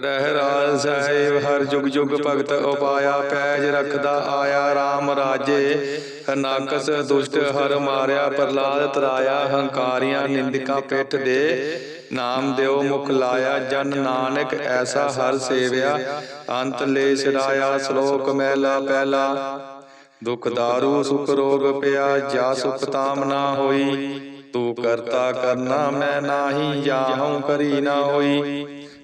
ਰਹਿ ਰਾਜ ਸਾਹਿਬ, ਹਰ ਜੁਗ ਜੁਗ ਭਗਤ ਉਪਾਇਆ, ਪੈਜ ਰਖਦਾ ਆਇਆ RAM ਰਾਜੇ। ਹਨਾਕਸ ਦੁਸ਼ਟ ਹਰ ਮਾਰਿਆ ਪ੍ਰਲਾਦ ਤਰਾਇਆ, ਹੰਕਾਰੀਆਂ ਨਿੰਦਕਾਂ ਪਿੱਠ ਦੇ। ਨਾਮ ਦਿਓ ਮੁਖ ਲਾਇਆ, ਜਨ ਨਾਨਕ ਐਸਾ ਹਰ ਸੇਵਿਆ। ਅੰਤ ਲੈ ਸਿਰਾਇਆ ਸ਼ਲੋਕ ਮਹਿਲਾ ਪਹਿਲਾ ਦੁਖ ਦਾਰੂ, ਸੁਖ ਰੋਗ ਪਿਆ, ਜਾ ਸੁਖ ਤਾਮ ਨਾ ਹੋਈ। ਤੂੰ ਕਰਤਾ ਕਰਨਾ ਮੈਂ ਨਾਹੀ ਜਾਹਉ ਕਰੀ ਨਾ ਹੋਈ।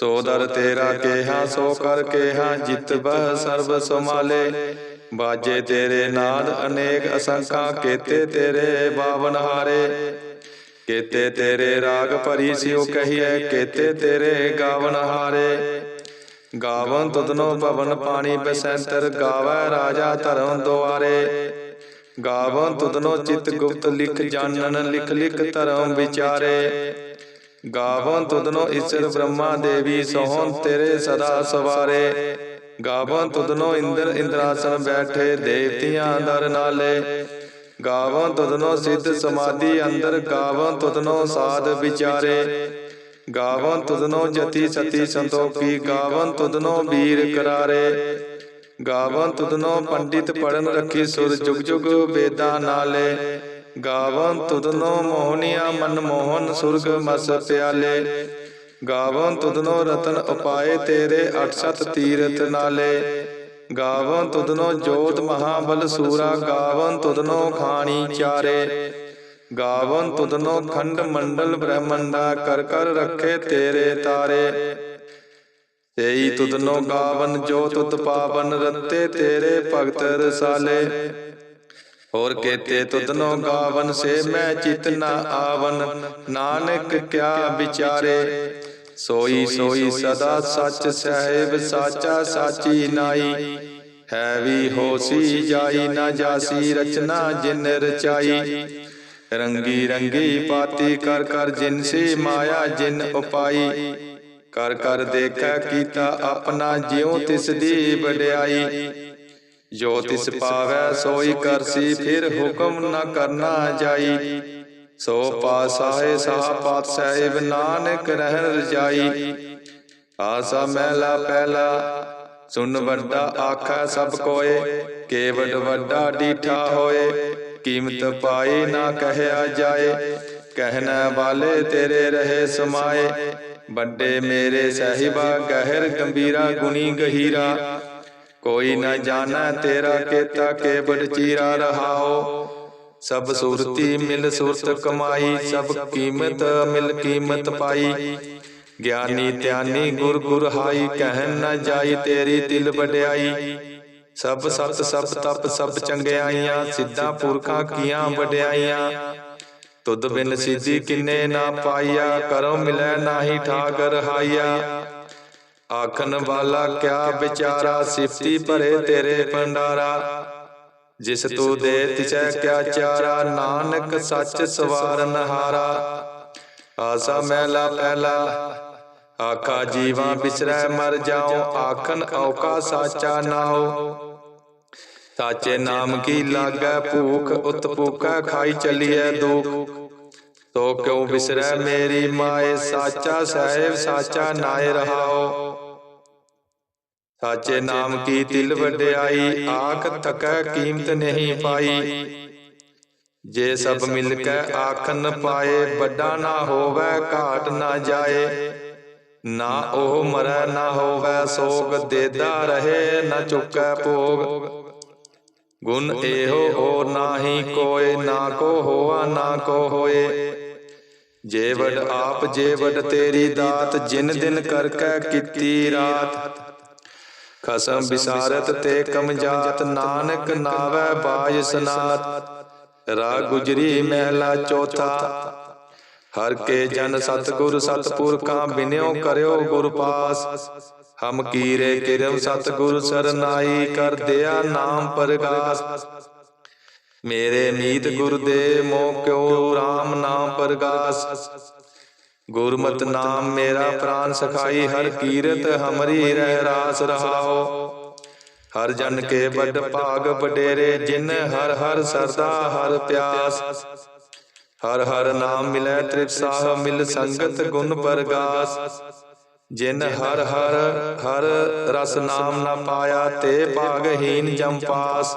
ਸੋ ਦਰ ਤੇਰਾ ਕੇਹਾ ਸੋ ਕਰ ਕੇਹਾ ਜਿਤ ਬਹ ਸਰਬ ਸਮਾਲੇ ਬਾਜੇ ਤੇਰੇ ਨਾਦ ਅਨੇਕ ਅਸੰਖਾਂ ਕੇਤੇ ਤੇਰੇ ਬਾਵਨ ਹਾਰੇ। ਕੇਤੇ ਤੇਰੇ ਰਾਗ ਭਰੀ ਸਿਉ ਕਹੀਐ ਕੇਤੇ ਤੇਰੇ ਗਾਵਨ ਹਾਰੇ। ਗਾਵਨ ਤੁਧਨੋ ਭਵਨ ਪਾਣੀ ਬਸੰਤਰ ਗਾਵੈ ਰਾਜਾ ਧਰਮ ਦੁਆਰੇ। ਗਾਵਨ ਤੁਧਨੋ ਚਿਤ ਗੁਪਤ ਲਿਖ ਜਾਣਨ ਲਿਖ ਲਿਖ ਧਰਮ ਵਿਚਾਰੇ। ਗਾਵਨ ਤੁਧਨੋ ਈਸ਼ਰ ਬ੍ਰਹਮਾ ਦੇਵੀ ਸੋਹਣ ਤੇਰੇ ਸਦਾ ਸਵਾਰੇ। ਗਾਵਨ ਤੁਧਨੋ ਇੰਦਰ ਇੰਦਰਾਸਨ ਬੈਠੇ, ਦੇਵਤਿਆਂ ਦਰ ਨਾਲੇ। ਗਾਵਨ ਤੁਧਨੋ ਸਿੱਧ ਸਮਾਧੀ ਅੰਦਰ, ਗਾਵਨ ਤੁਧਨੋ ਸਾਧ ਵਿਚਾਰੇ। ਗਾਵਨ ਤੁਧਨੋ ਜਤੀ ਸਤੀ ਸੰਤੋਖੀ, ਗਾਵਨ ਤੁਧਨੋ ਵੀਰ ਕਰਾਰੇ। ਗਾਵਨ ਤੁਧਨੋ ਪੰਡਿਤ ਪੜਨ ਰੱਖੀ ਸੁਰ ਜੁਗ ਜੁਗ ਵੇਦਾਂ ਨਾਲੇ। ਗਾਵਨ ਤੁਧਨੋ ਮੋਹਨੀਆ ਮਨ ਮੋਹਨ ਸੁਰਗ ਮਸ ਪਿਆਲੇ। ਗਾਵਨ ਤੁਧਨੋ ਰਤਨ ਉਪਾਏ ਤੇਰੇ ਅਠ ਸਤ ਤੀਰਥ ਨਾਲੇ। ਗਾਵਨ ਤੁਧਨੋ ਜੋਤ ਮਹਾਬਲ ਸੂਰਾ, ਗਾਵਨ ਤੁਧਨੋ ਖਾਣੀ ਚਾਰੇ। ਗਾਵਨ ਤੁਧਨੋ ਖੰਡ ਮੰਡਲ ਬ੍ਰਹਮੰਡਾ, ਕਰ ਕਰ ਰੱਖੇ ਤੇਰੇ ਤਾਰੇ। ਤੇਈ ਤੁਧਨੋ ਗਾਵਨ ਜੋਤ ਤੁਤ ਪਾਵਨ ਰਤੇ ਤੇਰੇ ਭਗਤ ਰਸਾਲੇ। ਹੋਰ ਗਾਵਨ ਸੇ ਮੈਂ ਚਿਤ ਨਾ ਆਵਨ। ਨਾਨਕ ਕਿਆ ਵਿਚਾਰੇ। ਸੋਈ ਸੋਈ ਸਦਾ ਸੱਚ ਸਹਿਬ ਸਾਚਾ ਸਾਚੀ ਨਾਈ। ਹੈ ਵੀ ਹੋਸੀ ਜਾਈ ਨਾ ਜਾਸੀ ਰਚਨਾ ਜਿਨ ਰਚਾਈ। ਰੰਗੀ ਰੰਗੀ ਪਾਤੀ ਕਰ ਕਰ ਜਿਨ ਸੀ ਮਾਇਆ ਜਿਨ ਉਪਾਈ। ਕਰ ਕਰ ਦੇਖੈ ਕੀਤਾ ਆਪਣਾ ਜਿਉ ਤਿਸ ਦੀ ਵਡਿਆਈ। ਜੋ ਤਿਸ ਪਾਵੈ ਸੋਈ ਕਰਸੀ ਫਿਰ ਹੁਕਮ ਨਾ ਕਰਨਾ ਜਾਈ। ਸੋ ਪਾਸਾਏ ਸਾਹ ਪਾਤ ਸਾਹਿਬ ਨਾਨਕ ਰਹਿ ਰਜਾਈ ਆਸਾ ਮਹਿਲਾ ਪਹਿਲਾ ਸੁਨ ਵੱਡਾ ਆਖਾ ਸਭ ਕੋਏ ਕੇਵਡ ਵੱਡਾ ਡੀਠਾ ਹੋਏ ਕੀਮਤ ਪਾਈ ਨਾ ਕਹਿਆ ਜਾਏ। ਕਹਿਣਾ ਵਾਲੇ ਤੇਰੇ ਰਹੇ ਸਮਾਏ। ਵੱਡੇ ਮੇਰੇ ਸਹਿਬਾ ਗਹਿਰ ਗੰਭੀਰਾ ਗੁਣੀ ਗਹੀਰਾ। ਕੋਈ ਨਾ ਜਾਣਾ ਤੇਰਾ ਕੇਤਾ ਕੇਵਡ ਚੀਰਾ ਰਹਾਓ। ਸਭ ਸੁਰਤੀ ਮਿਲ ਸੁਰਤ ਕਮਾਈ ਸਭ ਕੀਮਤ ਮਿਲ ਕੀਮਤ ਪਾਈ। ਗਿਆਨੀ ਧਿਆਨੀ ਗੁਰ ਗੁਰ ਹਾਈ ਕਹਿਨ ਨਾ ਜਾਈ ਤੇਰੀ ਦਿਲ ਵਡਿਆਈ। ਸਭ ਸਤ ਸਭ ਤਪ ਸਭ ਚੰਗਿਆਈਆਂ ਸਿੱਧਾ ਪੁਰਖਾਂ ਕੀਆਂ ਵਡਿਆਈਆਂ। ਤੁਧ ਬਿਨ ਸਿੱਧੀ ਕਿੰਨੇ ਨਾ ਪਾਈਆ ਕਰੋ ਮਿਲੈ ਨਾਹੀ ਠਾਕ ਰਹਾਈਆ ਆਖਣ ਵਾਲਾ ਕਿਆ ਵਿਚਾਰਾ ਸਿਫਤੀ ਭਰੇ ਤੇਰੇ ਭੰਡਾਰਾ? ਜਿਸ ਤੂੰ ਦੇ ਤਿਚੈ ਕਿਆ ਚਾਰਾ, ਨਾਨਕ ਸੱਚ ਸਵਾਰਨ ਹਾਰਾ ਆਸਾ ਮਹਿਲਾ ਪਹਿਲਾ ਆਖਾ ਜੀਵਾਂ ਬਿਸਰੈ ਮਰ ਜਾਉ ਆਖਨ ਔਕਾ ਸਾਚਾ ਨਾਉ। ਸਾਚੇ ਨਾਮ ਕੀ ਲਾਗੈ ਭੂਖ ਉਤ ਭੂਖਾ ਖਾਈ ਚੱਲੀਐ ਦੁਖ। ਤੋ ਕਿਉ ਬਿਸਰੈ ਮੇਰੀ ਮਾਏ ਸਾਚਾ ਸਾਹਿਬ ਸਾਚਾ ਨਾਏ ਰਹਾਓ। ਸਾਚੇ ਨਾਮ ਕੀ ਤਿਲ ਵਡਿਆਈ ਆਖ ਤਕੈ ਕੀਮਤ ਨਹੀਂ ਪਾਈ। ਜੇ ਸਭ ਮਿਲ ਕੇ ਆਖਨ ਪਾਏ ਵੱਡਾ ਨਾ ਹੋਵੇ ਘਾਟ ਨਾ ਜਾਏ। ਨਾ ਉਹ ਮਰੈ ਨਾ ਹੋਵੇ ਸੋਗ ਦੇਦਾ ਰਹੇ ਨਾ ਚੁੱਕੈ ਭੋਗ। ਗੁਣ ਇਹੋ ਹੋ ਨਾਹੀ ਕੋਏ ਨਾ ਕੋ ਹੋਆ ਨਾ ਕੋ ਹੋਏ। ਜੇ ਵਡ ਆਪ ਜੇ ਵਡ ਤੇਰੀ ਦਾਤ ਜਿਨ ਦਿਨ ਕਰ ਕੈ ਕੀਤੀ ਰਾਤ। ਖਸਮ ਵਿਸਾਰਤ ਤੇ ਕਮ ਜਾਤ ਨਾਨਕ ਨਾਵੈ ਬਾਜ ਸਨਾਤ। ਰਾ ਗੁਜਰੀ ਮਹਿਲਾ ਚੌਥਾ। ਹਰ ਕੇ ਜਨ ਸਤਗੁਰ ਸਤਪੁਰਖਾਂ ਬਿਨਿਓ ਕਰਿਓ ਗੁਰ ਪਾਸ। ਹਮ ਕੀਰੇ ਕਿਰਮ ਸਤਿਗੁਰ ਸਰਨਾਈ ਕਰ ਦਿਆ ਨਾਮ ਪਰਗਾਸ। ਮੇਰੇ ਮੀਤ ਗੁਰ ਦੇ ਮੋ ਕਿਉ RAM ਨਾਮ ਪਰਗਾਸ ਗੁਰਮਤਿ ਨਾਮ ਮੇਰਾ ਪ੍ਰਾਨ ਸਖਾਈ ਹਰ ਕੀਰਤ ਹਮਰੀ ਰਹਿ ਰਾਸ ਰਹਾਓ ਹਰ ਜਨ ਕੇ ਵੱਡ ਭਾਗ ਵਡੇਰੇ ਜਿਨ ਹਰ ਹਰ ਸਰਦਾ ਹਰ ਪਿਆਸ ਹਰ ਹਰ ਨਾਮ ਮਿਲੈ ਤ੍ਰਿਪਸਾਹ ਮਿਲ ਸੰਗਤ ਗੁਣ ਪਰਗਾਸ ਜਿਨ ਹਰ ਹਰ ਹਰ ਰਸ ਨਾਮ ਨਾ ਪਾਇਆ ਤੇ ਭਾਗਹੀਨ ਜਮ ਪਾਸ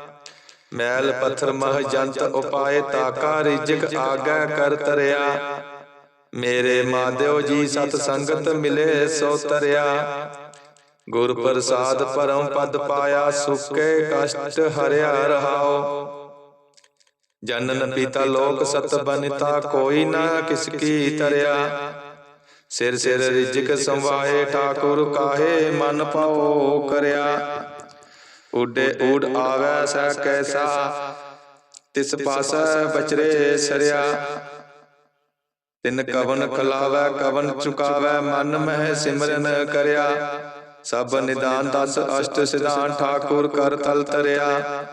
ਮੈਲ ਪੱਥਰ ਮਹ ਜੰਤ ਉਪਾਏ ਤਾਕਾ ਰਿਜਕ ਆਗੈ ਕਰ ਤਰਿਆ। ਮੇਰੇ ਮਾਧਿਓ ਜੀ ਸਤ ਸੰਗਤ ਮਿਲੇ ਸੋ ਤਰਿਆ। ਗੁਰ ਪ੍ਰਸਾਦ ਪਰਮ ਪਦ ਪਾਇਆ ਸੁਕੇ ਕਸ਼ਟ ਹਰਿਆ ਰਹਾਓ। ਜਨਨ ਪਿਤਾ ਲੋਕ ਸਤ ਬਨਿਤਾ ਕੋਈ ਨਾ ਕਿਸ ਕੀ ਤਰਿਆ। ਸਿਰ ਸਿਰ ਰਿਜਕ ਸੰਵਾਏ ਠਾਕੁਰ ਕਾਹੇ ਮਨ ਪਾਓ ਕਰਿਆ। ਉਡੇ ਊੜ ਆਵੈ ਸੈ ਕੈਸਾ, ਤਿਸ ਪਾਸੈ ਬਚਰੇ ਸਰਿਆ। ਤਿਨ ਕਵਨ ਖਲਾਵੈ, ਕਵਨ ਚੁਕਾਵੈ, ਮਨ ਮਹਿ ਸਿਮਰਨ ਕਰਿਆ। ਸਭ ਨਿਦਾਨ ਦਸ ਅਸ਼ਟ ਸਿਧਾਨ, ਠਾਕੁਰ ਕਰ ਤਲ ਤਰਿਆ।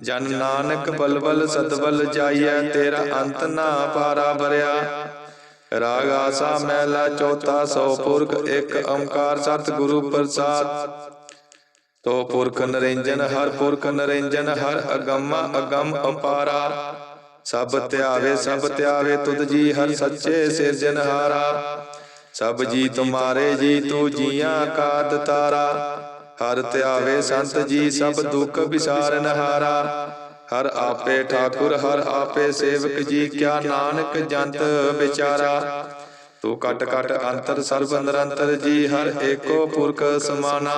ਜਨ ਨਾਨਕ ਬਲਬਲ ਸਤਬਲ ਜਾਈਐ, ਤੇਰਾ ਅੰਤ ਨਾ ਪਾਰਾ ਭਰਿਆ। ਰਾਗ ਆਸਾ ਮਹਿਲਾ ਚੌਥਾ, ਸੋ ਪੁਰਖ ਇੱਕ ਓੰਕਾਰ ਸਤ ਗੁਰੂ ਪ੍ਰਸਾਦ। ਤੋ ਪੁਰਖ ਨਰਿੰਜਨ ਹਰ ਪੁਰਖ ਨਰਿੰਜਨ ਹਰ ਅਗੰਮ ਅਗੰਮ ਅਪਾਰਾ। ਸਭ ਧਿਆਵੇ ਸਭ ਧਿਆਵੇ ਤੁਧ ਜੀ ਹਰ ਸੱਚੇ ਸਿਰਜਨਹਾਰਾ ਸਭ ਜੀ ਤੁਮਾਰੇ ਜੀ, ਤੂੰ ਜੀਆਂ ਕਾ ਦਤਾਰਾ ਹਰ ਧਿਆਵੇ ਸੰਤ ਜੀ, ਸਭ ਦੁੱਖ ਵਿਸਾਰਨਹਾਰਾ ਹਰ। ਆਪੇ ਠਾਕੁਰ, ਹਰ ਆਪੇ ਸੇਵਕ ਜੀ, ਕਿਆ ਨਾਨਕ ਜੰਤ ਵਿਚਾਰਾ। ਤੂੰ ਕਟ ਕਟ ਅੰਤਰ, ਸਰਬ ਨਿਰੰਤਰ ਜੀ, ਹਰ ਏਕੋ ਪੁਰਖ ਸਮਾਨਾ।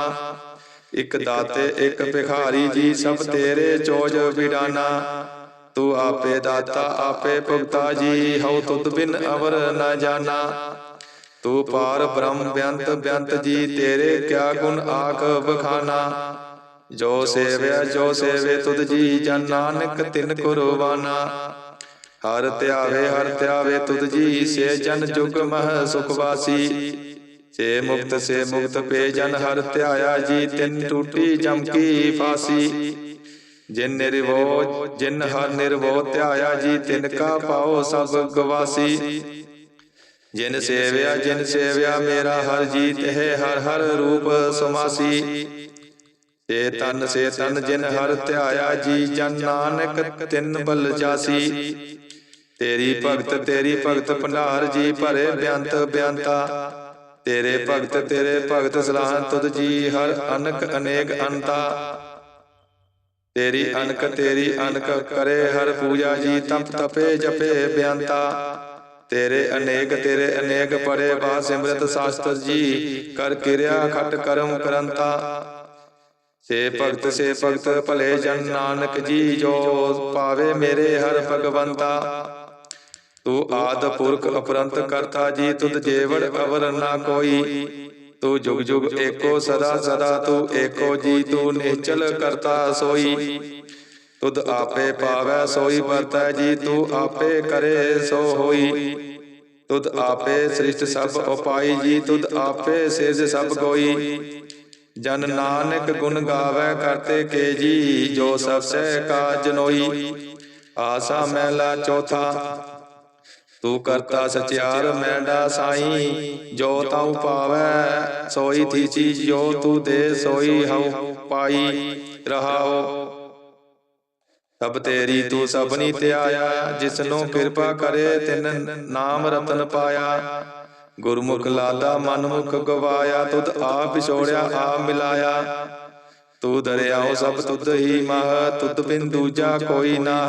ਇਕ ਦਾਤੇ ਇਕ ਭਿਖਾਰੀ ਜੀ ਸਭ ਤੇਰੇ ਚੋਜ ਵਿਡਾਨਾ ਤੂੰ ਆਪੇ ਦਾਤਾ ਆਪੇ ਭੁਗਤਾ ਜੀ ਹਉ ਤੁਧ ਬਿਨ ਅਵਰ ਨ ਜਾਣਾ। ਤੂੰ ਪਾਰ ਬ੍ਰਹਮ ਬਿਆੰਤ ਬਿਆੰਤ ਜੀ ਤੇਰੇ ਕਿਆ ਗੁਣ ਆਖ ਬਖਾਨਾ ਜੋ ਸੇਵਿਆ ਜੋ ਸੇਵੇ ਤੁਧ ਜੀ ਜਨ ਨਾਨਕ ਤਿਨ ਕੁਰਬਾਨਾ। ਹਰ ਧਿਆਵੇ ਹਰ ਧਿਆਵੇ ਤੁਧ ਜੀ ਸੇ ਜਨ ਜੁਗ ਮਹ ਸੁਖ ਵਾਸੀ ਸੇ ਮੁਕਤ ਸੇ ਮੁਕਤ ਪੇ ਜਨ ਹਰ ਧਿਆਇਆ ਜੀ, ਤਿਨ ਟੂਟੀ ਜਮ ਕੀ ਫਾਸੀ। ਜਿਨ ਨਿਰਵੋ ਜਿਨ ਹਰ ਨਿਰਵੋ ਧਿਆਇਆ ਜੀ, ਤਿਨ ਕਾ ਪਾਓ ਸਭ ਗਵਾਸੀ। ਜਿਨ ਸੇਵਿਆ ਜਿਨ ਸੇਵਿਆ, ਮੇਰਾ ਹਰ ਜੀ ਤਹ ਹਰ ਹਰ ਰੂਪ ਸਮਾਸੀ। ਤੇ ਤਨ ਸੇ ਤਨ ਜਿਨ ਹਰ ਧਿਆਇਆ ਜੀ, ਜਨ ਨਾਨਕ ਤਿਨ ਬਲ ਜਾਸੀ ਤੇਰੀ ਭਗਤ ਤੇਰੀ ਭਗਤ ਭੰਡਾਰ ਜੀ, ਭਰੇ ਬਿਆੰਤ ਬਿਆੰਤਾ। ਤੇਰੇ ਭਗਤ ਤੇਰੇ ਭਗਤ ਸਲਾਹ ਤੁਧ ਜੀ ਹਰ ਅਨਕ ਅਨੇਕ ਅੰਤਾ। ਤੇਰੀ ਅਨਕ ਤੇਰੀ ਅਨਕ ਕਰੇ ਹਰ ਪੂਜਾ ਜੀ ਤਪ ਤਪੇ ਜਪੇ ਬਿਆੰਤਾ। ਤੇਰੇ ਅਨੇਕ ਤੇਰੇ ਅਨੇਕ ਪੜੇ ਬਾ ਸਿਮਰਤ ਸ਼ਾਸਤਰ ਜੀ। ਕਰ ਕਿਰਿਆ ਖਟ ਕਰਮ ਕਰੰਤਾ। ਸੇ ਭਗਤ ਸੇ ਭਗਤ ਭਲੇ ਜਨ ਨਾਨਕ ਜੀ ਜੋ ਪਾਵੇ ਮੇਰੇ ਹਰ ਭਗਵੰਤਾ। ਤੂੰ ਆਦ ਪੁਰਖ ਅਪਰੰਤ ਕਰਤਾ ਜੀ, ਤੁਧ ਜੇਵੜ ਅਵਰ ਨਾ ਕੋਈ। ਤੂੰ ਜੁਗ ਜੁਗ ਏਕੋ ਸਦਾ ਸਦਾ, ਤੂੰ ਏਕੋ ਜੀ, ਤੂੰ ਨਿਹਚਲ ਕਰਤਾ ਸੋਈ। ਤੁਧ ਆਪੇ ਪਾਵੈ ਸੋਈ, ਵਰਤੈ ਜੀ, ਤੂੰ ਆਪੇ ਕਰੇ ਸੋ ਹੋਈ। ਤੁਧ ਆਪੇ ਸ੍ਰਿਸ਼ਟ ਸਭ ਉਪਾਈ ਜੀ, ਤੁਧ ਆਪੇ ਸਿਰਜ ਸਭ ਕੋਈ ਜਨ ਨਾਨਕ ਗੁਣ ਗਾਵੇ, ਕਰਤੇ ਕੇ ਜੀ, ਜੋ ਸਭ ਸਹਿ ਕਾ ਜਨੋਈ ਆਸਾ ਮਹਿਲਾ ਚੌਥਾ ਤੂੰ ਕਰਤਾ ਸਚਿਆਰ ਮੈਂਡਾ ਸਾਈ। ਜੋ ਤਾਉ ਪਾਵੈ ਸੋਈ ਥੀ ਚੀਜ ਜੋ ਤੂੰ ਦੇ ਸੋਈ ਹਉ ਪਾਈ ਰਹਾਓ। ਸਭ ਤੇਰੀ ਤੂੰ ਸਭਨੀ ਧਿਆਇਆ ਜਿਸਨੂੰ ਕਿਰਪਾ ਕਰੇ ਤਿਨ ਨਾਮ ਰਤਨ ਪਾਇਆ। ਗੁਰਮੁਖ ਲਾਦਾ ਮਨਮੁਖ ਗਵਾਇਆ ਤੁਧ ਆਪ ਵਿਛੋੜਿਆ ਆਪ ਮਿਲਾਇਆ। ਤੂੰ ਦਰਿਆਓ ਸਭ ਤੁਧ ਹੀ ਮਹ ਤੁਧ ਬਿਨ ਦੂਜਾ ਕੋਈ ਨਾਹ।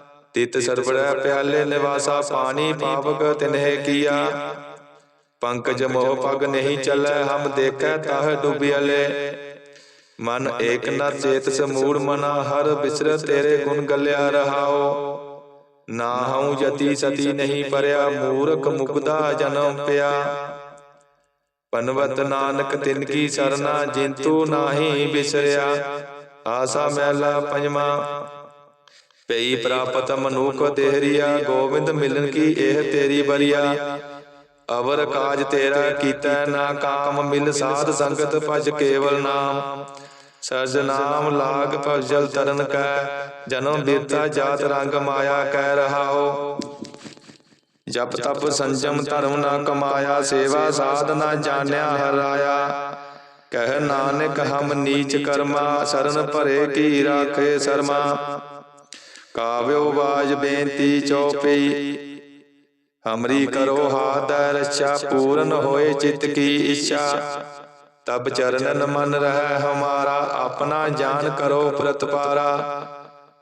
ਤਿਤ ਸਰਬੜੈ ਪਿਆਲੇ ਨਿਵਾਸਾ ਪਾਣੀ ਪਾਵਕ ਤਿਨਹਿ ਕੀਆ। ਪੰਕਜ ਮੋਹ ਪਗ ਨਹੀਂ ਚੱਲੈ ਹਮ ਦੇਖੈ ਤਾਹ ਡੁੱਬਿਆਲੇ ਮਨ ਏਕ ਨ ਚੇਤ ਸਮੂੜ ਮਨਾ ਹਰ ਬਿਸਰ ਤੇਰੇ ਗੁਣ ਗੱਲਿਆ ਰਹਾਓ। ਨਾ ਹਉ ਜਤੀ ਸਤੀ ਨਹੀਂ ਪਰਿਆ ਮੂਰਖ ਮੁਗਦਾ ਜਨਮ ਪਿਆ। ਪਨਵਤ ਨਾਨਕ ਤਿਨ ਕੀ ਸਰਨਾ ਜਿੰਤੂ ਨਾਹੀ ਬਿਸਰਿਆ। ਆਸਾ ਮਹਿਲਾ ਪੰਜਵਾ। ਪਈ ਪ੍ਰਾਪਤ ਮਨੁਖ ਦੇਹਰੀਆ ਗੋਬਿੰਦ ਮਿਲਨ ਕੀ ਇਹ ਤੇਰੀ ਬਰੀਆ ਅਵਰ ਕਾਜ ਤੇਰਾ ਕੀਤਾ ਨਾ ਕਾਮ ਮਿਲ ਸਾਧ ਸੰਗਤ ਭਜ ਕੇਵਲ ਨਾਮ। ਸਰਜ ਨਾਮ ਲਾਗ ਭਜਲ ਤਰਨ ਕੈ। ਜਨਮ ਬੀਤਾ ਜਾਤ ਰੰਗ ਮਾਇਆ ਕਹਿ ਰਹਾਓ। ਜਪ ਤਪ ਸੰਜਮ ਧਰਮ ਨਾ ਕਮਾਇਆ ਸੇਵਾ ਸਾਧ ਨਾ ਜਾਣਿਆ ਹਰਾਇਆ ਕਹਿ ਨਾਨਕ ਹਮ ਨੀਚ ਕਰਮਾ ਸਰਨ ਭਰੇ ਕੀ ਰਾਖੇ ਸਰਮਾ। ਕਾਵਿਓ ਬਾਜ ਬੇਨਤੀ ਚਉਪਈ ਹਮਰੀ ਕਰੋ ਹਾਥ ਰਛਾ, ਪੂਰਨ ਹੋਏ ਚਿਤ ਕੀ ਇੱਛਾ। ਤਬ ਚਰਨਨ ਮਨ ਰਹਿ ਹਮਾਰਾ, ਆਪਣਾ ਜਾਨ ਕਰੋ ਪ੍ਰਤਪਾਰਾ।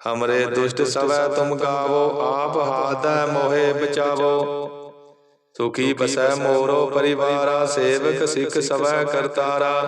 ਹਮਰੇ ਦੁਸ਼ਟ ਸਵੈ ਤੁਮ ਗਾਵੋ, ਆਪ ਹਾਦੈ ਮੋਹਿ ਬਚਾਵੋ। ਸੁਖੀ ਬਸੈ ਮੋਰੋ ਪਰਿਵਾਰਾ, ਸੇਵਕ ਸਿੱਖ ਸਵੈ ਕਰਤਾਰਾ।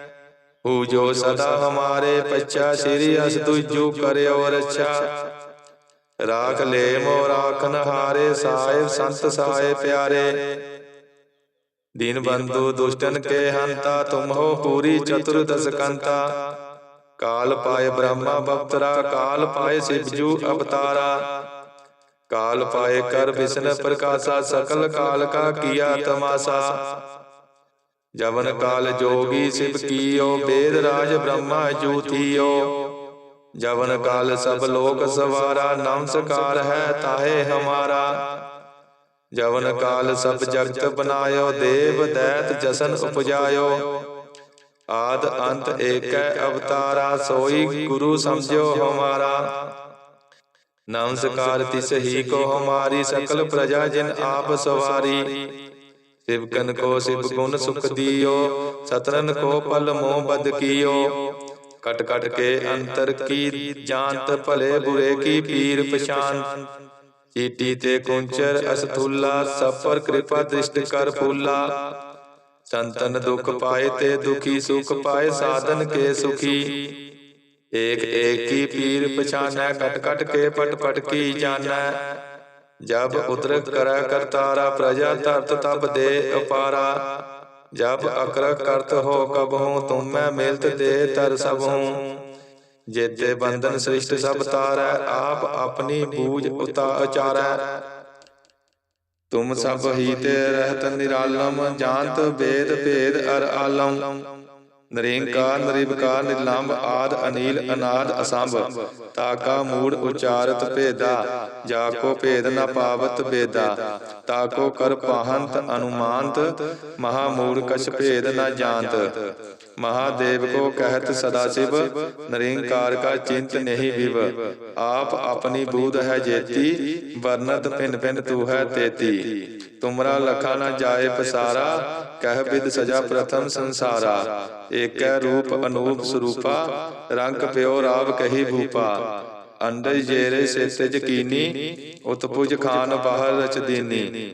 ਹੂ ਜੋ ਸਦਾ ਹਮਾਰੇ ਪਛਾ ਸ੍ਰੀ ਅਸ ਤੁਜੂ ਕਰਿਓ ਰੱਛਾ। ਰਾਖ ਲੈ ਮੋ ਰਾਖਨ ਹਾਰੇ ਸਾਹਿਬ ਸੰਤ ਸਾਏ ਪਿਆਰੇ। ਦੀਨ ਬੰਧੂ ਦੁਸ਼ਟਨ ਕੇ ਹੰਤਾ, ਤੁਮ ਹੋ ਪੂਰੀ ਚਤੁਰਦਸ ਕੰਤਾ। ਕਾਲ ਪਾਏ ਬ੍ਰਹਮਾ ਬਪਤਰਾ, ਕਾਲ ਪਾਏ ਸਿਵਜੂ ਅਵਤਾਰਾ। ਕਾਲ ਪਾਏ ਕਰ ਵਿਸ਼ਨ ਪ੍ਰਕਾਸ਼ਾ, ਸਕਲ ਕਾਲ ਕਾ ਕੀਆ ਤਮਾਸਾ। ਜਵਨ ਕਾਲ ਜੋਗੀ ਸਿਵ ਕੀਓ ਬੇਦ ਰਾਜ ਬ੍ਰਹਮਾ ਜੂਥੀਓ ਜਵਨ ਕਾਲ ਸਭ ਲੋਕ ਸਵਾਰਾ ਨਮਸਕਾਰ ਹੈ ਤਾਹੇ ਹਮਾਰਾ। ਜਵਨ ਕਾਲ ਸਭ ਜਗਤ ਬਨਾਇਓ ਦੇਵ ਦੈਤ ਜਸਨ ਉਪਜਾਇਓ। ਆਦ ਅੰਤ ਏਕੈ ਅਵਤਾਰਾ ਸੋਈ ਗੁਰੂ ਸਮਝਿਓ ਹਮਾਰਾ। ਨਮਸਕਾਰ ਤਿਸ ਹੀ ਕੋ ਹਮਾਰੀ ਸਕਲ ਪ੍ਰਜਾ ਜਿਨ ਆਪ ਸਵਾਰੀ। ਸਿਵਕਨ ਕੋ, ਸਿਵ ਗੁਣ ਸੁਖ ਦਿਓ ਸਤਰਨ ਕੋ ਪਲ ਮੋਹ ਬਦ ਕੀਓ। ਕਟ ਕਟ ਕੇ ਅੰਤਰ ਕੀ ਜਾਣਤ, ਭਲੇ ਬੁਰੇ ਕੀ ਪੀਰ ਪਛਾਨ। ਚੀਟੀ ਤੇ ਕੁੰਚਰ ਅਸਥੂਲਾ, ਸਫਰ ਕਿਰਪਾ ਦ੍ਰਿਸ਼ਟ ਕਰ ਫੂਲਾ। ਸੰਤਨ ਦੁਖ ਪਾਏ ਤੇ ਦੁਖੀ ਸੁਖ ਪਾਏ, ਸਾਧਨ ਕੇ ਸੁਖੀ। ਏਕ ਏਕ ਕੀ ਪੀਰ ਪਛਾਨੈ, ਕਟ ਕਟ ਕੇ ਪਟ ਪਟ ਕੀ ਜਾਣੈ। ਜਬ ਉਦਰ ਕਰੈ ਕਰਤਾਰਾ ਪ੍ਰਜਾ ਧਰਤ ਤਬ ਦੇ ਅਪਾਰਾ ਜਬ ਅਕਰ ਕਰਤ ਹੋ ਕਬਹੂ ਤੁਮੈ ਮਿਲਤ ਦੇ ਤਰ ਸਭੂ। ਜੇਤੇ ਬੰਧਨ ਸ੍ਰਿਸ਼ਟ ਸਭ ਤਾਰੈ ਆਪ ਆਪਣੀ ਬੂਝ ਉਤਾ ਉਚਾਰੈ। ਤੁਮ ਸਭ ਹੀ ਤੇ ਰਹਿਤ ਨਿਰਾਲਮ ਜਾਣਤ ਵੇਦ ਭੇਦ ਅਰ ਆਲਮ। ਨਰੇਂਕਾਰ, ਨਰਿਵਕਾਰ ਨਿਲੰਬ ਆਦ, ਅਨੀਲ, ਅਨਾਦ, ਅਸੰਭ। ਤਾਕਾ, ਮੂੜ, ਉਚਾਰਤ, ਭੇਦਾ। ਜਾ ਕੋ ਭੇਦ, ਨ ਪਾਵਤ, ਬੇਦਾ। ਤਾਕੋ, ਕਰ ਪਾਹੰਤ ਅਨੁਮਾਨਤ। ਮਹਾ, ਮੂੜ, ਕਛ, ਭੇਦ, ਨ ਜਾਣਤ। ਮਹਾਦੇਵ ਕੋ ਕਹਿਤ ਸਦਾ ਸਿਵ। ਨਰਿੰਕਾਰ ਕਾ ਚਿੰਤ ਨਹੀਂ ਵਿਵ। ਆਪ ਆਪਣੀ ਬੂਧ ਹੈ ਜੇਤੀ। ਵਰਨਤ ਪਿੰਨ ਪਿੰਨ ਤੂ ਹੈ ਤੇਤੀ। ਤੁਮਰਾ ਲਖਾ ਨ ਜਾਏ ਪਸਾਰਾ ਕਹਿ ਬਿਦ ਸਜਾ ਪ੍ਰਥਮ ਸੰਸਾਰਾ। ਏਕੈ ਰੂਪ ਅਨੂਪ ਸਰੂਪਾ ਰੰਗ ਪਿਓ ਰਾਵ ਕਹੀ ਭੂਪਾ। ਅੰਡਜ ਜੇਰੇ ਸੇਤੇ ਜਕੀਨੀ ਉਤਪੁਜ ਖਾਨ ਬਾਹਰ ਰਚ ਦੀਨੀ।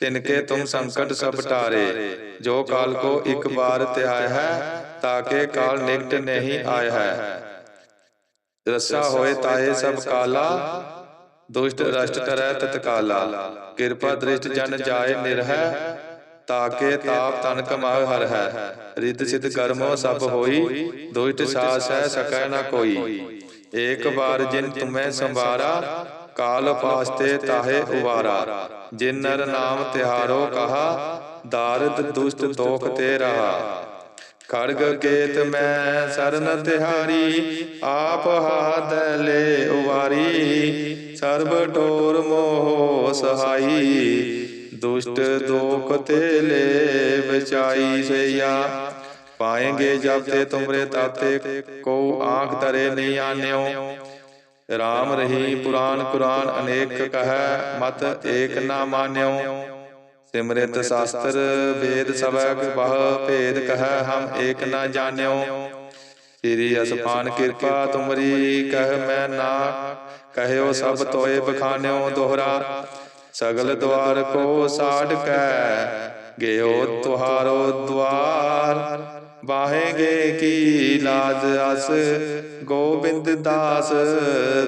ਤਿਨਕੇ ਤੁਮ ਸੰਕਟ ਸਭ ਟਾਰੇ, ਜੋ ਕਾਲ ਕੋ ਇੱਕ ਬਾਰ ਧਿਆਇ ਹੈ ਤਾਕੇ ਕਾਲ ਨਿਕਟ ਨਹੀਂ ਆਇਆ ਹੈ। ਰਸਾ ਹੋਏ ਤਾਏ ਸਭ ਕਾਲਾ, ਦੁਸ਼ਟ ਰਸ਼ਟ ਕਰੈ ਤਤਕਾਲਾ ਕਿਰਪਾ ਦ੍ਰਿਸ਼ਟ ਜਨ ਜਾਏ ਨਿਰਹਿ ਤਾਕੇ ਤਾਪ ਤਨ ਕਮਾਇ ਹਰ ਹੈ। ਰਿੱਧ ਸਿਧ ਕਰਮੋ ਸਭ ਹੋਈ, ਦੁਸ਼ਟ ਸਾਸ ਹੈ ਸਕੈ ਨਾ ਕੋਈ। ਏਕ ਬਾਰ ਜਿਨ ਤੁਮੈ ਸੰਵਾਰਾ ਕਾਲ ਪਾਸਤੇ ਤਾਹੇ ਉਵਾਰਾ। ਜਿਨ ਨਰ ਨਾਮ ਤਿਹਾਰੋ ਕਹਾ, ਦਾਰਦ ਦੁਸ਼ਟ ਦੋਖ ਤੇ ਰਹਾ। ਖੜਗ ਕੇਤ ਮੈਂ ਸਰਨ ਤਿਹਾਰੀ, ਆਪ ਹਾਥ ਲੈ ਉਵਾਰੀ। ਸਰਬ ਟੋਰ ਮੋਹ ਸਹਾਈ, ਦੁਸ਼ਟ ਦੋਖ ਤੇ ਲੈ ਬਚਾਈ ਸਈਆ। ਪਾਏਂਗੇ ਜਬ ਤੇ ਤੁਮਰੇ ਤਾਤੇ, ਕੋ ਆਂਖ ਤਰੇ ਨਹੀਂ ਆਨਿਓ। ਰਾਮ ਰਹੀ ਪੁਰਾਨ ਕੁਰਾਨ ਅਨੇਕ ਕਹੈ ਮਤ ਏਕ ਨਾ ਮਾਨਿਓ। ਸਿਮਰਿਤ ਸ਼ਾਸਤਰ ਵੇਦ ਸਭੈ ਬਹੁ ਭੇਦ ਕਹੈ ਹਮ ਏਕ ਨਾ ਜਾਣਿਓ। ਤੇਰੀ ਅਸਪਾਨ ਕਿਰਪਾ ਤੁਮਰੀ ਕਹਿ ਮੈਂ ਨਾ ਕਹਿਓ ਸਭ ਤੋਏ ਬਖਾਨਿਓ ਦੋਹਰਾ। ਸਗਲ ਦਵਾਰ ਕੋ ਸਾੜ ਕੈ ਗਿਓ ਤੁਹਾਰੋ ਦਵਾਰ ਬਾਹੇਗੇ ਕੀ ਲਾਜ ਅਸ, ਗੋਬਿੰਦ ਦਾਸ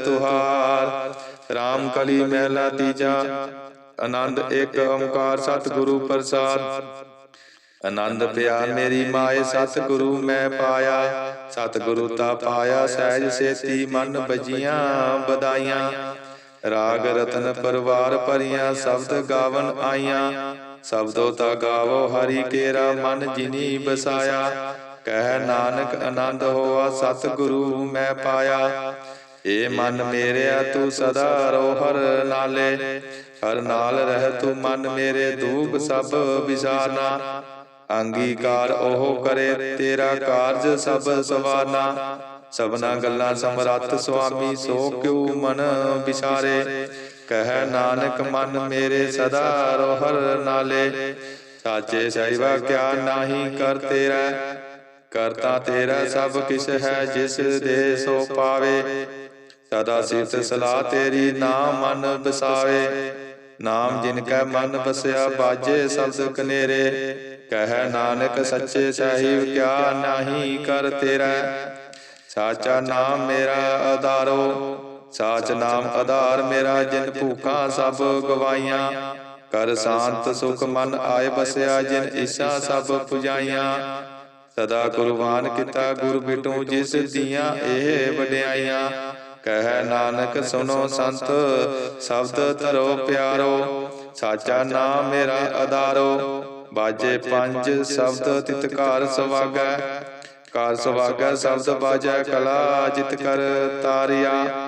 ਤੁਹਾਰ। RAM ਕਲੀ ਮਹਿਲਾ ਤੀਜਾ, ਆਨੰਦ ਇੱਕ ਓੰਕਾਰ ਸਤਿਗੁਰੂ ਪ੍ਰਸਾਦ। ਆਨੰਦ ਪਿਆ ਮੇਰੀ ਮਾਏ, ਸਤਿਗੁਰੂ ਮੈਂ ਪਾਇਆ। ਸਤਿਗੁਰੂ ਤਾ ਪਾਇਆ, ਸਹਿਜ ਸੇਤੀ ਮਨ ਬਜੀਆਂ ਬਦਾਈਆਂ। ਰਾਗ ਰਤਨ ਪਰਵਾਰ ਭਰੀਆਂ, ਸ਼ਬਦ ਗਾਵਨ ਆਈਆਂ। ਸ਼ਬਦੋ ਤਾ ਗਾਵੋ, ਹਰੀ ਕੇਰਾ ਮਨ ਜਿਨੀ ਬਸਾਇਆ। ਕਹਿ ਨਾਨਕ ਆਨੰਦ ਹੋਆ, ਸਤਿਗੁਰੂ ਮੈਂ ਪਾਇਆ। ਏ ਮਨ ਮੇਰਿਆ, ਤੂੰ ਸਦਾ ਰੋ ਹਰ ਨਾਲੇ। ਹਰ ਨਾਲ ਰਹਿ ਤੂੰ ਮਨ ਮੇਰੇ ਦੂਬ ਸਭ ਵਿਸਾਰਨਾ ਅੰਗੀਕਾਰ ਉਹ ਕਰੇ, ਤੇਰਾ ਕਾਰਜ ਸਭ ਸਵਾਰਨਾ ਸਭਨਾ ਗੱਲਾਂ ਸਮਰੱਥ ਸੁਆਮੀ, ਸੋ ਕਿਉ ਮਨ ਵਿਚਾਰੇ ਕਹਿ ਨਾਨਕ ਮਨ ਮੇਰੇ ਸਦਾ ਰੋ ਹਰ ਨਾਲੇ। ਸਾਚੇ ਸਹਿਬਾ ਕਿਆ ਨਾਹੀ ਕਰ ਤੇਰਾ। ਕਰਤਾ ਤੇਰਾ ਸਭ ਕਿਸ ਹੈ ਜਿਸ ਦੇ ਸੋ ਪਾਵੇ। ਸਦਾ ਸਿਫਤ ਸਲਾਹ ਤੇਰੀ ਨਾਮ ਮਨ ਬਸਾਵੇ। ਨਾਮ ਜਿਨ ਕੈ ਮਨ ਬਸਿਆ ਬਾਜੇ ਸ਼ਬਦ ਕਨੇਰੇ। ਕਹਿ ਨਾਨਕ ਸੱਚੇ ਸਾਹਿਬ ਕਿਆ ਨਾਹੀ ਕਰ ਤੇਰਾ। ਸਾਚਾ ਨਾਮ ਮੇਰਾ ਆਧਾਰੋ ਸਾਚ ਨਾਮ ਆਧਾਰ ਮੇਰਾ ਜਿਨ ਭੂਖਾਂ ਸਭ ਗਵਾਈਆਂ। ਕਰ ਸ਼ਾਂਤ ਸੁਖ ਮਨ ਆਏ ਬਸਿਆ ਜਿਨ ਇਸ਼ਾ ਸਭ ਪੁਜਾਈਆਂ। ਸਦਾ ਕੁਰਬਾਨ ਕੀਤਾ ਗੁਰ ਬਿਟੂ ਜਿਸ ਦੀਆਂ ਇਹ ਵਡਿਆਈਆਂ। ਕਹਿ ਨਾਨਕ ਸੁਨੋ ਸੰਤ ਸ਼ਬਦ ਧਰੋ ਪਿਆਰੋ। ਸਾਚਾ ਨਾਮ ਮੇਰਾ ਆਧਾਰੋ। ਬਾਜੇ ਪੰਜ ਸ਼ਬਦ ਤਿਤਕਾਰ ਸਵਾਗੈ। ਕਾਰ ਸਵਾਗੈ ਸ਼ਬਦ ਬਾਜੈ ਕਲਾ ਜਿਤ ਕਰ ਤਾਰਿਆ।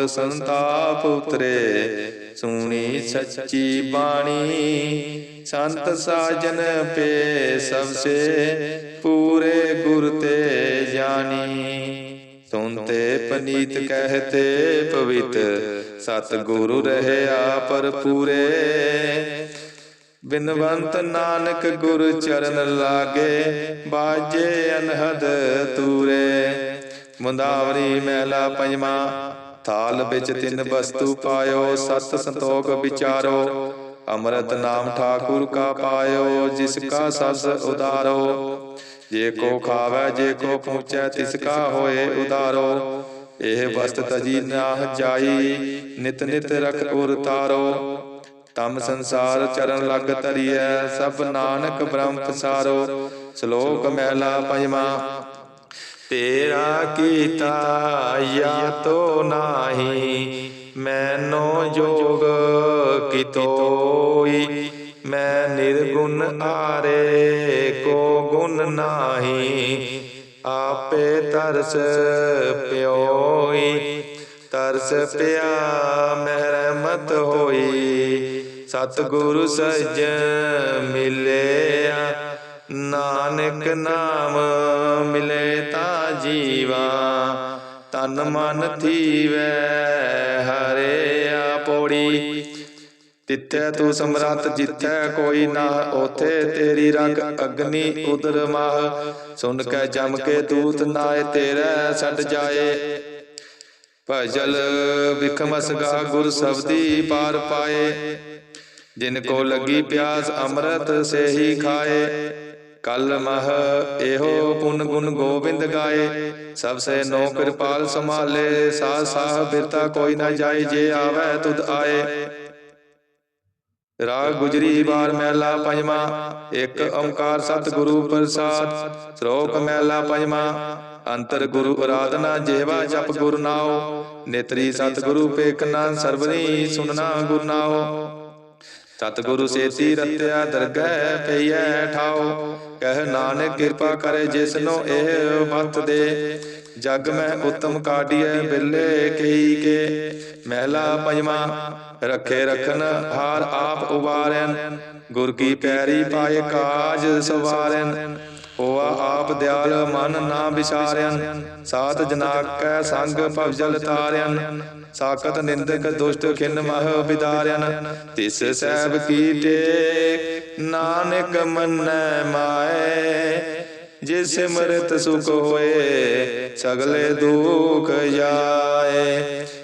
ਰੋਗ ਸੰਤਾਪ ਉਤਰੇ। ਸੁਣੀ ਸੱਚੀ ਬਾਣੀ। ਸੰਤ ਸਾਜਨ ਪੇ ਸਭ ਸੇ ਪੂਰੇ ਗੁਰ ਤੇ ਜਾਣੀ। ਸੁਨਤੇ ਪਨੀਤ ਕਹਤੇ ਪਵਿੱਤ। ਸਤ ਗੁਰੂ ਰਹਿਆ ਪਰ। ਪੂਰੇ ਬਿਨਵੰਤ ਨਾਨਕ ਗੁਰ ਚਰਨ ਲਾਗੇ। ਬਾਜੇ ਅਨਹਦ ਤੂਰੇ। ਮੁੰਦਾਵਰੀ ਮਹਿਲਾ ਪੰਜਵਾ। ਥਾਲ ਵਿੱਚ ਤਿੰਨ ਵਸਤੂ ਪਾਇਓ ਸਤ ਸੰਤੋਖ ਵਿਚਾਰੋ। ਅੰਮ੍ਰਿਤ ਨਾਮ ਠਾਕੁਰ ਕਾ ਪਾਇਓ ਜਿਸ ਕਾ ਸਸ ਉਦਾਰੋ। ਜੇ ਕੋ ਖਾਵੇ ਜੇ ਕੋ ਪਹੁੰਚੈ ਤਿਸ ਕਾ ਹੋਏ ਉਦਾਰੋ। ਇਹ ਵਸਤ ਤਜੀ ਨਾ ਜਾਈ ਨਿਤ ਨਿਤ ਰਖ ਉਰ ਤਾਰੋ। ਤਮ ਸੰਸਾਰ ਚਰਨ ਲਗ ਤਰੀਐ ਸਭ ਨਾਨਕ ਬ੍ਰਹਮ ਪਸਾਰੋ। ਸ਼ਲੋਕ ਮਹਿਲਾ ਪੰਜਵਾਂ ਤੇਰਾ ਕੀਤਾ ਯਾ ਤੋ ਨਾਹੀ, ਮੈਨੋ ਜੋਗ ਕਿਤੋਈ ਮੈਂ ਨਿਰਗੁਣ ਆਰੇ ਕੋ ਗੁਣ ਨਾਹੀ, ਆਪੇ ਤਰਸ ਪਿਓਈ। ਤਰਸ ਪਿਆ ਮਹਿਰਮਤ ਹੋਈ, ਸਤਿਗੁਰੂ ਸੱਜਣ ਮਿਲਿਆ। ਨਾਨਕ ਨਾਮ ਮਿਲੇ ਤਾ ਜੀਵਾ ਤਨ ਮਨ ਥੀਵੈ ਹਰਿਆ ਪੋੜੀ ਤਿੱਥੈ ਤੂੰ ਸਮਰੱਥ ਜਿੱਥੈ ਕੋਈ ਨਾ ਉਥੇ ਤੇਰੀ ਰਗ ਅਗਨੀ ਉਦਰ ਮਾਹ। ਸੁਨ ਕੇ ਜਮ ਕੇ ਦੂਤ ਨਾਏ, ਤੇਰੇ ਛੱਡ ਜਾਏ। ਭਜਲ ਵਿਖਮਸਗਾ ਗੁਰ ਸਬਦੀ ਪਾਰ ਪਾਏ। ਜਿਨ ਕੋ ਲੱਗੀ ਪਿਆਸ ਅੰਮ੍ਰਿਤ ਸੇ ਖਾਏ। ਕਲ ਮਹ ਇਹੋ ਪੁਨ ਗੁਣ ਗੋਬਿੰਦ ਗਾਏ। ਸਭ ਸੇ ਨੋ ਕਿਰਪਾਲ ਸੰਭਾਲੇ, ਸਾਹ ਸਾਹ ਬਿਰਤਾ ਕੋਈ ਨਾ ਜਾਏ, ਜੇ ਆਵੇ ਤੁਧ ਆਏ। ਰਾਗ ਗੁਜਰੀ ਬਾਰ ਮਹਿਲਾ ਪੰਜਵਾਂ, ਇੱਕ ਓੰਕਾਰ ਸਤਿਗੁਰੂ ਪ੍ਰਸਾਦ। ਸ਼ਲੋਕ ਮਹਿਲਾ ਪੰਜਵਾਂ, ਅੰਤਰ ਗੁਰੂ ਅਰਾਧਨਾ ਜੇਵਾ ਜਪ ਗੁਰ ਨਾਉ। ਨੇਤਰੀ ਸਤਿਗੁਰੂ ਪੇਖਨਾ ਸਰਬਨੀ ਸੁਨਣਾ ਗੁਰ ਨਾਉ। ਸਤਿਗੁਰੂ ਸੇਤੀ ਰਤਿਆ ਦਰਗਹਿ ਪਈਐ ਠਾਉ। ਕਹਿ ਨਾਨਕ ਕਿਰਪਾ ਕਰੇ ਜਿਸਨੋ ਇਹ ਮਤ ਦੇ। ਜਗ ਮੈਂ ਉਤਮ ਕਾਢੀਐ ਬਿੱਲੇ ਕਈ ਕੇ। ਮਹਿਲਾ ਪੰਜਵਾਂ, ਰੱਖੇ ਰਖਨ ਹਾਰ ਆਪ ਉਵਾਰੈਨ। ਗੁਰ ਕੀ ਪੈਰੀ ਪਾਏ ਕਾਜ ਸਵਾਰੈਨ। ਹੋਆ ਆਪ ਦਿਆਲ ਮਨ ਨਾ ਵਿਚਾਰਿਆਨ ਸਾਤ ਜਨਾ ਕੈ ਸੰਗ ਭਵਜਲ ਤਾਰਿਆਨ ਸਾਕਤ ਨਿੰਦਕ ਦੁਸ਼ਟ ਖਿਨ ਮਹ ਵਿਦਾਰਿਆਨ ਤਿਸ ਸਹਿਬ ਕੀ ਟੇਕ, ਨਾਨਕ ਮੰਨੈ ਮਾਏ। ਜੇ ਸਿਮਰਤ ਸੁਖ ਹੋਏ, ਸਗਲੇ ਦੁਖ ਜਾਏ।